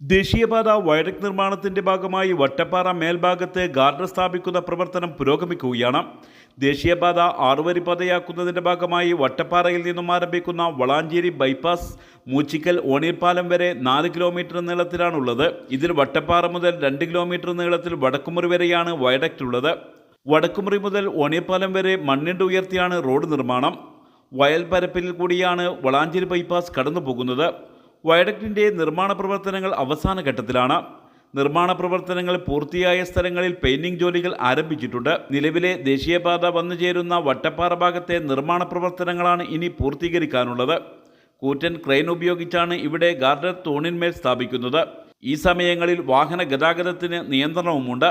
ദേശീയപാത വൈഡക് നിർമ്മാണത്തിന്റെ ഭാഗമായി വട്ടപ്പാറ മേൽഭാഗത്ത് ഗാർഡർ സ്ഥാപിക്കുന്ന പ്രവർത്തനം പുരോഗമിക്കുകയാണ്. ദേശീയപാത ആറുവരി പാതയാക്കുന്നതിന്റെ ഭാഗമായി വട്ടപ്പാറയിൽ നിന്നും ആരംഭിക്കുന്ന വളാഞ്ചേരി ബൈപ്പാസ് മൂച്ചിക്കൽ ഓണീർപാലം വരെ നാല് കിലോമീറ്റർ നീളത്തിലാണുള്ളത്. ഇതിൽ വട്ടപ്പാറ മുതൽ രണ്ട് കിലോമീറ്റർ നീളത്തിൽ വടക്കുമുറി വരെയാണ് വൈഡക് ഉള്ളത് വടക്കുമുറി മുതൽ ഓണീർപാലം വരെ മണ്ണിട്ട് ഉയർത്തിയാണ് റോഡ് നിർമ്മാണം. വയൽ പരപ്പിൽ കൂടിയാണ് വളാഞ്ചേരി ബൈപ്പാസ് കടന്നു പോകുന്നത് വയഡക്റ്റിന്റെ നിർമ്മാണ പ്രവർത്തനങ്ങൾ അവസാന ഘട്ടത്തിലാണ്. നിർമ്മാണ പ്രവർത്തനങ്ങൾ പൂർത്തിയായ സ്ഥലങ്ങളിൽ പെയിന്റിംഗ് ജോലികൾ ആരംഭിച്ചിട്ടുണ്ട്. നിലവിലെ ദേശീയപാത വന്നു ചേരുന്ന വട്ടപ്പാറ ഭാഗത്തെ നിർമ്മാണ പ്രവർത്തനങ്ങളാണ് ഇനി പൂർത്തീകരിക്കാനുള്ളത്. കൂറ്റൻ ക്രെയിൻ ഉപയോഗിച്ചാണ് ഇവിടെ ഗാർഡർ തൂണിന്മേൽ സ്ഥാപിക്കുന്നത്. ഈ സമയങ്ങളിൽ വാഹന ഗതാഗതത്തിന് നിയന്ത്രണവുമുണ്ട്.